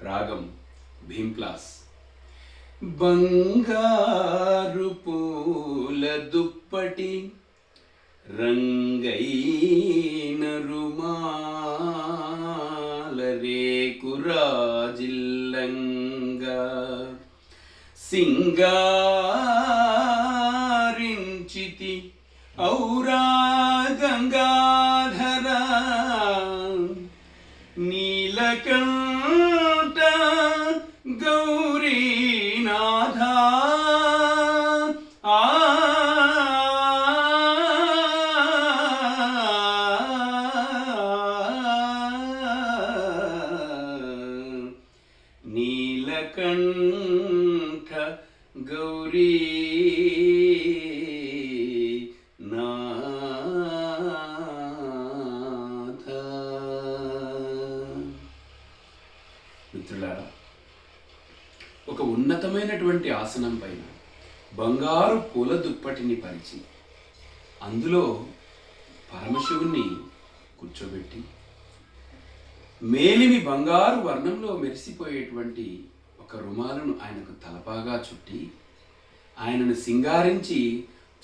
రాగం భీంప్లాస్ బంగారు పూల దుప్పటి రంగైన రుమాల రేకురాజిల్లంగా సింగారించితి ఔరా గంగాధర నీలకం నీలకంఠ గౌరీ నాథ మిత్రులారా ఒక ఉన్నతమైనటువంటి ఆసనం పైన బంగారు పూల దుప్పటిని పరిచి అందులో పరమశివుణ్ణి కూర్చోబెట్టి మేలిమి బంగారు వర్ణంలో మెరిసిపోయేటువంటి ఒక రుమాలను ఆయనకు తలపాగా చుట్టి ఆయనను సింగారించి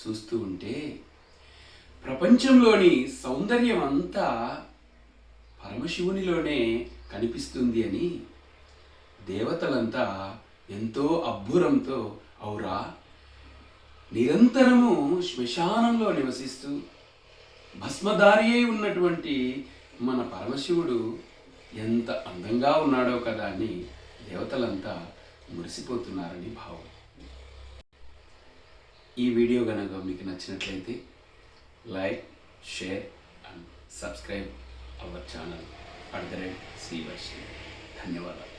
చూస్తూ ఉంటే ప్రపంచంలోని సౌందర్యం అంతా పరమశివునిలోనే కనిపిస్తుంది అని దేవతలంతా ఎంతో అబ్బురంతో ఔరా నిరంతరము శ్మశానంలో నివసిస్తూ భస్మధారి అయి ఉన్నటువంటి మన పరమశివుడు ఎంత అందంగా ఉన్నాడో కదా అని దేవతలంతా మురిసిపోతున్నారని భావం. ఈ వీడియో కనుక మీకు నచ్చినట్లయితే like share and subscribe our channel. At the rate Shri ధన్యవాదాలు.